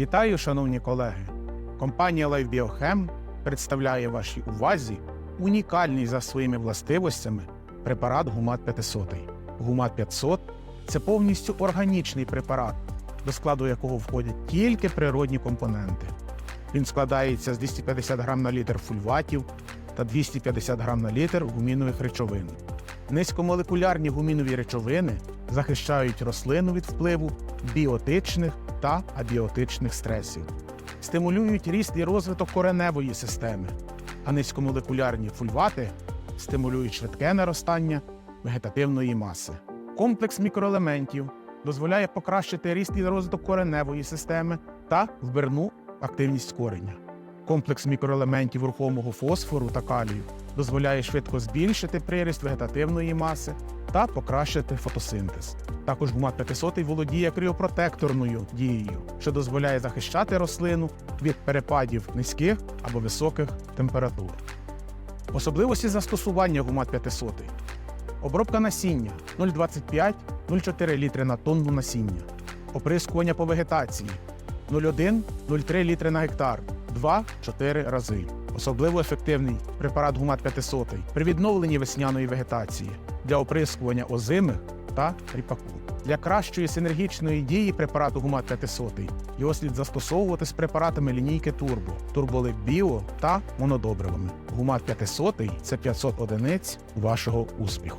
Вітаю, шановні колеги! Компанія LifeBioChem представляє вашій увазі унікальний за своїми властивостями препарат Гумат 500. Гумат 500 це повністю органічний препарат, до складу якого входять тільки природні компоненти. Він складається з 250 грам на літр фульватів та 250 грам на літр гумінових речовин. Низькомолекулярні гумінові речовини захищають рослину від впливу біотичних та абіотичних стресів, стимулюють ріст і розвиток кореневої системи, а низькомолекулярні фульвати стимулюють швидке наростання вегетативної маси. Комплекс мікроелементів дозволяє покращити ріст і розвиток кореневої системи та вбирну активність кореня. Комплекс мікроелементів рухомого фосфору та калію дозволяє швидко збільшити приріст вегетативної маси та покращити фотосинтез. Також гумат 500 володіє кріопротекторною дією, що дозволяє захищати рослину від перепадів низьких або високих температур. Особливості застосування гумат 500. Обробка насіння 0,25-0,4 літри на тонну насіння. Оприскування по вегетації 0,1-0,3 літри на гектар 2-4 рази. Особливо ефективний препарат гумат 500 при відновленні весняної вегетації для оприскування озими та ріпаку. Для кращої синергічної дії препарату гумат 500 його слід застосовувати з препаратами лінійки Турбо, Турболик Біо та монодобривами. Гумат 500 – це 500 одиниць вашого успіху.